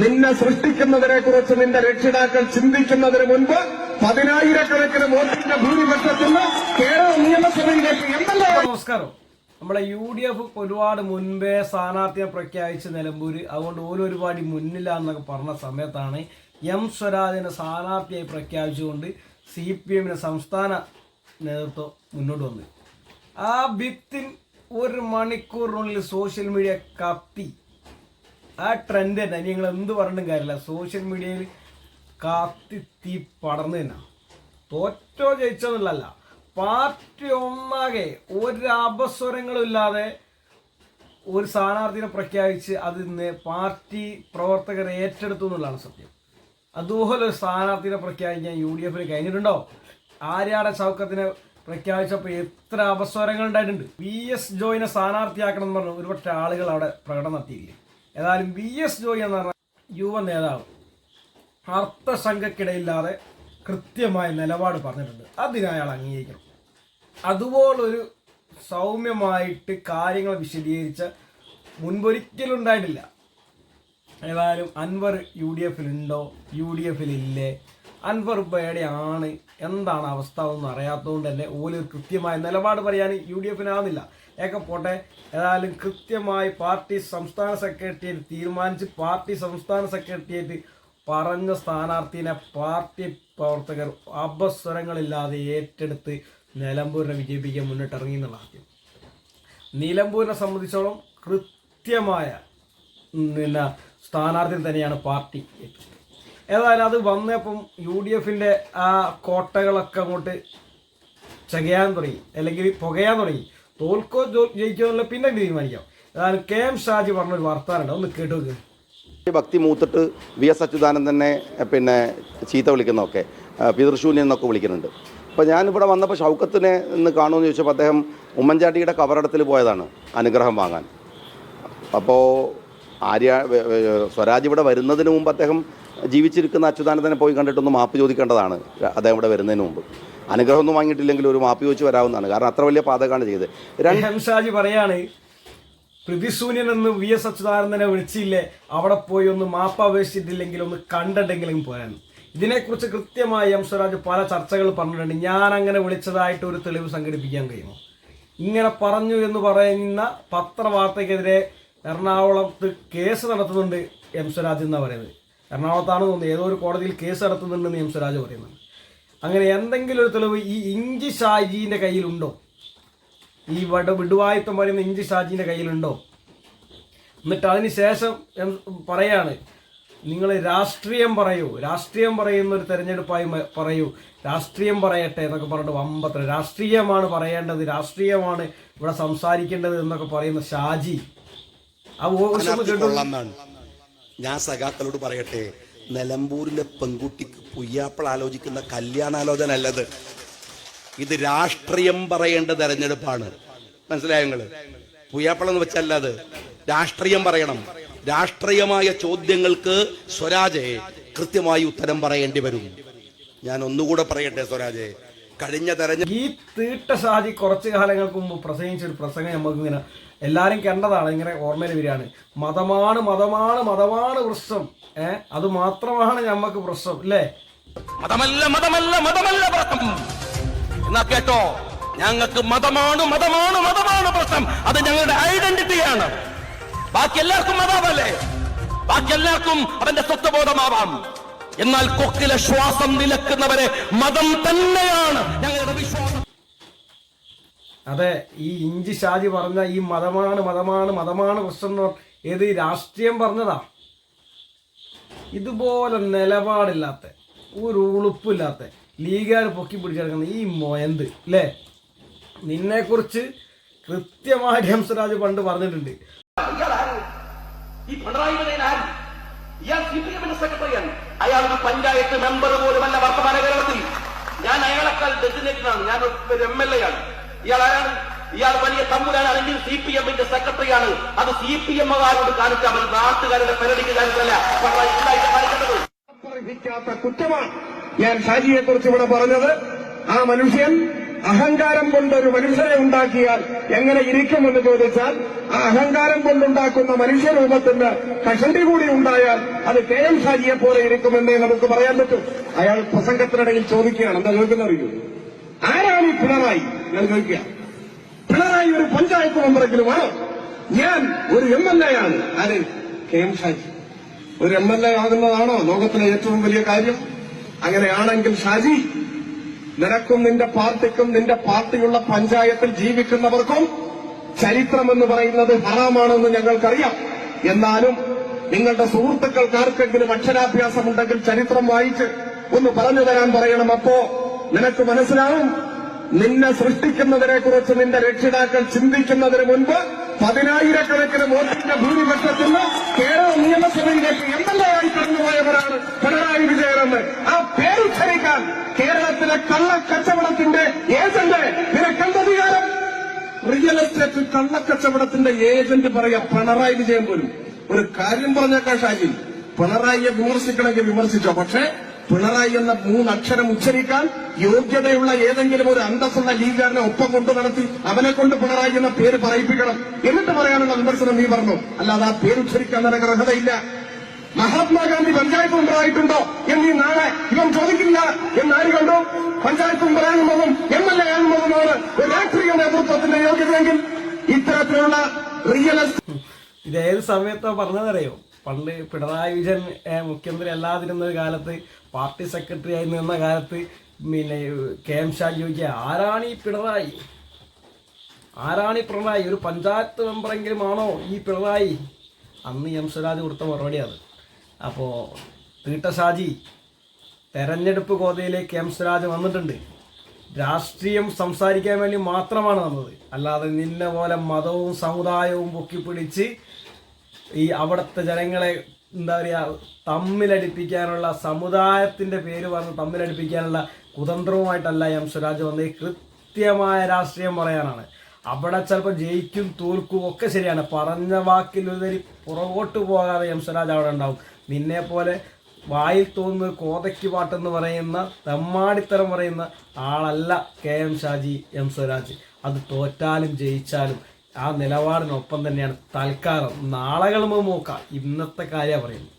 നിന്നെ സൃഷ്ടിക്കുന്നതിനെ കുറിച്ച് നിന്റെ രക്ഷിതാക്കൾ ചിന്തിക്കുന്നതിന് മുൻപ് പതിനായിരക്കണക്കിന് വോട്ടിന്റെ ഭൂരിപക്ഷത്തിന് കേരള നിയമസഭയിലേക്ക് നമസ്കാരം. നമ്മളെ യു ഡി എഫ് ഒരുപാട് മുൻപേ സ്ഥാനാർത്ഥിയെ പ്രഖ്യാപിച്ച നിലമ്പൂര്. അതുകൊണ്ട് ഓരോ ഒരുപാട് മുന്നിലാന്നൊക്കെ പറഞ്ഞ സമയത്താണ് എം സ്വരാജിനെ സ്ഥാനാർത്ഥിയായി പ്രഖ്യാപിച്ചുകൊണ്ട് സി പി എമ്മിന് സംസ്ഥാന നേതൃത്വം മുന്നോട്ട് വന്നത്. ആ ഭിത്തിൻ ഒരു മണിക്കൂറിനുള്ളിൽ സോഷ്യൽ മീഡിയ കത്തി ആ ട്രെൻഡ് തന്നെ. നിങ്ങൾ എന്ത് പറഞ്ഞിട്ടും കാര്യമില്ല. സോഷ്യൽ മീഡിയയിൽ കത്തി തീ പടർന്നു തന്നെ. തോറ്റോ ജയിച്ചോന്നുള്ളല്ല പാർട്ടി ഒന്നാകെ ഒരു അപസ്വരങ്ങളും ഇല്ലാതെ ഒരു സ്ഥാനാർത്ഥിനെ പ്രഖ്യാപിച്ച് അത് ഇന്ന് പാർട്ടി പ്രവർത്തകർ ഏറ്റെടുത്തു എന്നുള്ളതാണ് സത്യം. അതുപോലെ ഒരു സ്ഥാനാർത്ഥിനെ പ്രഖ്യാപിക്കാൻ യു ഡി എഫിന് കഴിഞ്ഞിട്ടുണ്ടോ? ആര്യാടെ ചൗക്കത്തിനെ പ്രഖ്യാപിച്ചപ്പോൾ എത്ര അപസ്വരങ്ങൾ ഉണ്ടായിട്ടുണ്ട്. വി എസ് ജോയിനെ സ്ഥാനാർത്ഥിയാക്കണം എന്ന് പറഞ്ഞു ഒരുപക്ഷെ ആളുകൾ അവിടെ പ്രകടനം നടത്തിയില്ല ഏതായാലും വി എസ് ജോയി എന്ന് പറഞ്ഞ യുവ നേതാവ് അർത്ഥശങ്കക്കിടയില്ലാതെ കൃത്യമായ നിലപാട് പറഞ്ഞിട്ടുണ്ട്. അതിനെ അയാൾ അംഗീകരിക്കണം. അതുപോലൊരു സൗമ്യമായിട്ട് കാര്യങ്ങൾ വിശദീകരിച്ച മുൻപൊരിക്കലും ഉണ്ടായിട്ടില്ല ഏതായാലും അൻവർ യു ഡി എഫിലുണ്ടോ? യു ഡി എഫിലില്ലേ? അൻവർ ആണ് എന്താണ് അവസ്ഥ ഒന്നും അറിയാത്തതുകൊണ്ട് തന്നെ ഓൽ കൃത്യമായ നിലപാട് പറയാൻ യു ഡി എഫിനാവുന്നില്ല ഏക്കെ പോട്ടെ ഏതായാലും കൃത്യമായി പാർട്ടി സംസ്ഥാന സെക്രട്ടേറിയറ്റ് തീരുമാനിച്ച് പാർട്ടി സംസ്ഥാന സെക്രട്ടേറിയറ്റ് പറഞ്ഞ സ്ഥാനാർത്ഥിനെ പാർട്ടി പ്രവർത്തകർ അപസ്വരങ്ങളില്ലാതെ ഏറ്റെടുത്ത് നിലമ്പൂരിനെ വിജയിപ്പിക്കാൻ മുന്നിട്ടിറങ്ങി എന്നുള്ള ആദ്യം നിലമ്പൂരിനെ സംബന്ധിച്ചോളം കൃത്യമായ പിന്നെ സ്ഥാനാർത്ഥി തന്നെയാണ് പാർട്ടി ഏതായാലും അത് വന്നപ്പം യു ഡി എഫിന്റെ ആ കോട്ടകളൊക്കെ അങ്ങോട്ട് ചകയാൻ തുടങ്ങി. അല്ലെങ്കിൽ പുകയാൻ തുടങ്ങി. തോൽക്കോ ജയിക്കോ എന്നുള്ള പിന്നെ തീരുമാനിക്കാം. ഏതായാലും കെ എം ഷാജി പറഞ്ഞൊരു വർത്താനുണ്ട് ഒന്ന് കേട്ടു ഭക്തി മൂത്തിട്ട് വി എസ് അച്യുതാനന്ദനെ പിന്നെ ചീത്ത വിളിക്കുന്നതൊക്കെ പിതൃശൂന്യം എന്നൊക്കെ വിളിക്കുന്നുണ്ട്. അപ്പോൾ ഞാനിവിടെ വന്നപ്പോൾ ഷൗക്കത്തിനെ ഇന്ന് കാണുമെന്ന് ചോദിച്ചപ്പോൾ അദ്ദേഹം ഉമ്മൻചാണ്ടിയുടെ കവറടത്തിൽ പോയതാണ് അനുഗ്രഹം വാങ്ങാൻ. അപ്പോൾ ആര്യ സ്വരാജ് ഇവിടെ വരുന്നതിന് മുമ്പ് അദ്ദേഹം ജീവിച്ചിരിക്കുന്ന അച്യുതാനന്ദനെ പോയി കണ്ടിട്ടൊന്ന് മാപ്പ് ചോദിക്കേണ്ടതാണ് അദ്ദേഹം ഇവിടെ വരുന്നതിന് മുമ്പ്. അനുഗ്രഹമൊന്നും വാങ്ങിയിട്ടില്ലെങ്കിൽ ഒരു മാപ്പ് ചോദിച്ച് വരാവുന്നതാണ്. കാരണം അത്ര വലിയ പാതകമാണ് ചെയ്തത്. രണ്ട് കെ എം. ഷാജി പറയാണ് പ്രതിശൂന്യൻ എന്ന് വി. എസ്. അച്യുതാനന്ദനെ വിളിച്ചില്ലേ? അവിടെ പോയി ഒന്ന് മാപ്പ് അപേക്ഷിച്ചിട്ടില്ലെങ്കിൽ ഒന്ന് കണ്ടിട്ടെങ്കിലും പോയാൽ ഇതിനെക്കുറിച്ച് കൃത്യമായി എം. സ്വരാജ് പല ചർച്ചകൾ പറഞ്ഞിട്ടുണ്ട്. ഞാൻ അങ്ങനെ വിളിച്ചതായിട്ട് ഒരു തെളിവ് സംഘടിപ്പിക്കാൻ കഴിയുമോ? ഇങ്ങനെ പറഞ്ഞു എന്ന് പറയുന്ന പത്രവാർത്തയ്ക്കെതിരെ എറണാകുളത്ത് കേസ് നടത്തുന്നുണ്ട് എം. സ്വരാജ് എന്നാണ് പറയുന്നത്. എറണാകുളത്താണ് തോന്നുന്നത്. ഏതോ ഒരു കോടതിയിൽ കേസ് നടത്തുന്നുണ്ടെന്ന് എം സ്വരാജ് പറയുന്നുണ്ട് അങ്ങനെ എന്തെങ്കിലും ഒരു തെളിവ് ഈ ഇഞ്ചി ഷാജീന്റെ കയ്യിലുണ്ടോ? ഈ വട വിടുവായത്വം പറയുന്ന ഇഞ്ചി ഷാജീന്റെ കയ്യിലുണ്ടോ? എന്നിട്ട് അതിന് ശേഷം പറയാണ് നിങ്ങൾ രാഷ്ട്രീയം പറയൂ. രാഷ്ട്രീയം പറയുന്ന ഒരു തെരഞ്ഞെടുപ്പായി പറയൂ. രാഷ്ട്രീയം പറയട്ടെ എന്നൊക്കെ പറഞ്ഞിട്ട് വമ്പത്ര രാഷ്ട്രീയമാണ് പറയേണ്ടത്. രാഷ്ട്രീയമാണ് ഇവിടെ സംസാരിക്കേണ്ടത് എന്നൊക്കെ പറയുന്ന ഷാജി. ആ വോയിസ് കേട്ടു. ഞാൻ സഖാക്കളോട് പറയട്ടെ നിലമ്പൂരിലെ പെൺകുട്ടിക്ക് പുയ്യാപ്പൾ ആലോചിക്കുന്ന കല്യാണാലോചന അല്ലത് ഇത് രാഷ്ട്രീയം പറയേണ്ട തെരഞ്ഞെടുപ്പാണ്. മനസ്സിലായോ നിങ്ങൾ പുയ്യാപ്പിള എന്ന് വെച്ചല്ല അത് രാഷ്ട്രീയം പറയണം. രാഷ്ട്രീയമായ ചോദ്യങ്ങൾക്ക് സ്വരാജെ കൃത്യമായി ഉത്തരം പറയേണ്ടി വരും. ഞാൻ ഒന്നുകൂടെ പറയട്ടെ സ്വരാജെ കഴിഞ്ഞ തെരഞ്ഞെടുപ്പ് ഈ തീട്ട ഷാജി കുറച്ച് കാലങ്ങൾക്ക് മുമ്പ് പ്രസംഗിച്ച ഒരു പ്രസംഗം നമുക്ക് ഇങ്ങനെ എല്ലാരും കണ്ടതാണ് ഇങ്ങനെ ഓർമ്മയിൽ വരികയാണ്. മതമാണ് മതമാണ് മതമാണ് പ്രശ്നം ഏ അത് മാത്രമാണ് ഞമ്മക്ക് പ്രശ്നം അല്ലേ? മതമല്ല മതമല്ല മതമല്ല എന്നാ കേട്ടോ? ഞങ്ങൾക്ക് മതമാണ് മതമാണ് മതമാണ് പ്രശ്നം അത് ഞങ്ങളുടെ ഐഡന്റിറ്റിയാണ് ബാക്കി എല്ലാവർക്കും മതാവല്ലേ ബാക്കി എല്ലാവർക്കും അവന്റെ സ്വത്വബോധമാവാം. എന്നാൽ കൊക്കിലെ ശ്വാസം നിലക്കുന്നവരെ മതം തന്നെയാണ് ഞങ്ങളുടെ വിശ്വാസം. അതെ ഈ ഇഞ്ചി ഷാജി പറഞ്ഞ ഈ മതമാണ് മതമാണ് മതമാണ് പ്രശ്നം ഏത് രാഷ്ട്രീയം പറഞ്ഞതാ? ഇതുപോലെ നിലപാടില്ലാത്ത ഒരു ഉളുപ്പില്ലാത്ത ലീഗാർ പൊക്കി പിടിച്ചെടുക്കുന്ന ഈ മൊയന്ത് അല്ലേ നിന്നെക്കുറിച്ച് കൃത്യമായിട്ട് ഹംസരാജ് പണ്ട് പറഞ്ഞിട്ടുണ്ട്. ഈ അയാൾ ഒരു പഞ്ചായത്ത് മെമ്പർ പോലുമല്ല വർത്തമാന കേരളത്തിൽ ഞാൻ അയാളെക്കാൾ ഡെസിഗ്നേറ്റഡ് ആണ്. ഞാൻ ഒരു എം എൽ എ ആണ്. ഇയാൾ ആരാണ്? ഇയാൾ വലിയ തമ്മുലാണ് അല്ലെങ്കിൽ സി പി എമ്മിന്റെ സെക്രട്ടറിയാണ്. അത് സി പി എമ്മുകാരോട് കാണിച്ചാൽ മതി. നാട്ടുകാരുടെ പെരടിക്ക് ഉണ്ടായിട്ട് കുറ്റമാണ് ഞാൻ ഷാജിയെ കുറിച്ച് ഇവിടെ പറഞ്ഞത്. ആ മനുഷ്യൻ അഹങ്കാരം കൊണ്ട് ഒരു മനുഷ്യരെ ഉണ്ടാക്കിയാൽ എങ്ങനെ ഇരിക്കുമെന്ന് ചോദിച്ചാൽ ആ അഹങ്കാരം കൊണ്ടുണ്ടാക്കുന്ന മനുഷ്യരൂപത്തിന് കഷണ്ടി കൂടി ഉണ്ടായാൽ അത് കെ എം ഷാജിയെ പോലെ ഇരിക്കുമെന്നേ നമുക്ക് പറയാൻ പറ്റും. അയാൾ പ്രസംഗത്തിനിടയിൽ ചോദിക്കുകയാണ്. എന്താ ചോദിക്കുന്നറിയൂ ആരാണ് ഈ പിണറായി? ഞാൻ പിണറായി ഒരു പഞ്ചായത്ത് മെമ്പറെങ്കിലും ആണോ ഞാൻ ഒരു എം എൽ എ ആണ്. ആര്? K M Shaji. ഒരു എം എൽ എ ആകുന്നതാണോ ലോകത്തിലെ ഏറ്റവും വലിയ കാര്യം? അങ്ങനെയാണെങ്കിൽ ഷാജി നിനക്കും നിന്റെ പാർട്ടിക്കും നിന്റെ പാർട്ടിയുള്ള പഞ്ചായത്തിൽ ജീവിക്കുന്നവർക്കും ചരിത്രമെന്ന് പറയുന്നത് ഹറാമാണെന്ന് ഞങ്ങൾക്കറിയാം. എന്നാലും നിങ്ങളുടെ സുഹൃത്തുക്കൾക്ക് ആർക്കെങ്കിലും അക്ഷരാഭ്യാസമുണ്ടെങ്കിൽ ചരിത്രം വായിച്ച് ഒന്ന് പറഞ്ഞു തരാൻ പറയണം. അപ്പോ നിനക്ക് മനസ്സിലാവും നിന്നെ സൃഷ്ടിക്കുന്നതിനെ കുറിച്ച് നിന്റെ രക്ഷിതാക്കൾ ചിന്തിക്കുന്നതിന് മുൻപ് പതിനായിരക്കണക്കിന് വോട്ടിന്റെ ഭൂരിപക്ഷത്തിന് കേരള നിയമസഭയിലേക്ക് എം എൽ എ ആയി കടന്നുപോയവരാണ് പിണറായി വിജയനെന്ന്. ആ പേരുദ്ധരിക്കാൻ കേരളത്തിലെ കള്ളക്കച്ചവടത്തിന്റെ ഏജന്റ്. നിനക്കെന്തധികാരം റിയൽ എസ്റ്റേറ്റ് കള്ളക്കച്ചവടത്തിന്റെ ഏജന്റ് പറയാ പിണറായി വിജയൻ പോലും. ഒരു കാര്യം പറഞ്ഞേക്കാൻ ഷാജി. പിണറായിയെ വിമർശിക്കണമെങ്കിൽ വിമർശിച്ചോ? പക്ഷേ പിണറായി എന്ന മൂന്നക്ഷരം ഉച്ചരിക്കാൻ യോഗ്യതയുള്ള ഏതെങ്കിലും ഒരു അന്തസ്സുള്ള ലീഗുകാരനെ ഒപ്പം കൊണ്ടു നടത്തി അവനെ കൊണ്ട് പിണറായി എന്ന പേര് പറയിപ്പിക്കണം. എന്നിട്ട് പറയാനുള്ള വിമർശനം നീ പറഞ്ഞു. അല്ലാതെ ആ പേര് ഉച്ചരിക്കാൻ നിനക്ക് അർഹതയില്ല. മഹാത്മാഗാന്ധി പഞ്ചായത്ത് മെമ്പറായിട്ടുണ്ടോ എന്നീ നാളെ ഇവൻ ചോദിക്കില്ല. എന്നാര് കണ്ടു? പഞ്ചായത്ത് മെമ്പറാകുന്നതും എം എൽ എ ആകുന്നതുമാണ് ഒരു രാഷ്ട്രീയ നേതൃത്വത്തിന്റെ യോഗ്യതയെങ്കിൽ ഇത്തരത്തിലുള്ള റിയൽ ഇത് ഏത് സമയത്തോ പറഞ്ഞതറിയോ പണ്ട് പിണറായി വിജയൻ മുഖ്യമന്ത്രി അല്ലാതിരുന്ന ഒരു കാലത്ത് പാർട്ടി സെക്രട്ടറി ആയി നിന്ന കാലത്ത് പിന്നെ കെ എം ഷാജി ചോദിക്കുക ആരാണ് ഈ പിണറായി? ആരാണ് ഈ പിണറായി? ഒരു പഞ്ചായത്ത് മെമ്പറെങ്കിലും ആണോ ഈ പിണറായി? അന്ന് എം സ്വരാജ് കൊടുത്ത മറുപടിയാണ് അപ്പോൾ തീട്ട ഷാജി തെരഞ്ഞെടുപ്പ് കോതയിലേക്ക് എം സ്വരാജ് വന്നിട്ടുണ്ട്. രാഷ്ട്രീയം സംസാരിക്കാൻ വേണ്ടി മാത്രമാണ് വന്നത്. അല്ലാതെ നിന്നെ പോലെ മതവും സമുദായവും പൊക്കിപ്പിടിച്ച് ഈ അവിടുത്തെ ജനങ്ങളെ എന്താ പറയുക തമ്മിലടിപ്പിക്കാനുള്ള സമുദായത്തിന്റെ പേര് പറഞ്ഞ് തമ്മിലടിപ്പിക്കാനുള്ള കുതന്ത്രവുമായിട്ടല്ല എം സ്വരാജ് വന്നത്. കൃത്യമായ രാഷ്ട്രീയം പറയാനാണ്. അവിടെ ചിലപ്പോൾ ജയിക്കും തോൽക്കും ഒക്കെ ശരിയാണ്. പറഞ്ഞ വാക്കിൽ ഒരു പുറകോട്ട് പോകാതെ എം സ്വരാജ് അവിടെ ഉണ്ടാവും. നിന്നെ പോലെ വായിൽ തോന്നുന്ന കോതയ്ക്ക് പാട്ടെന്ന് പറയുന്ന തെമ്മാടിത്തരം പറയുന്ന ആളല്ല K M Shaji M Swaraj. അത് തോറ്റാലും ജയിച്ചാലും ആ നിലപാടിനൊപ്പം തന്നെയാണ് തൽക്കാലം നാളെ നോക്കാം ഇന്നത്തെ കാര്യം പറയുന്നത്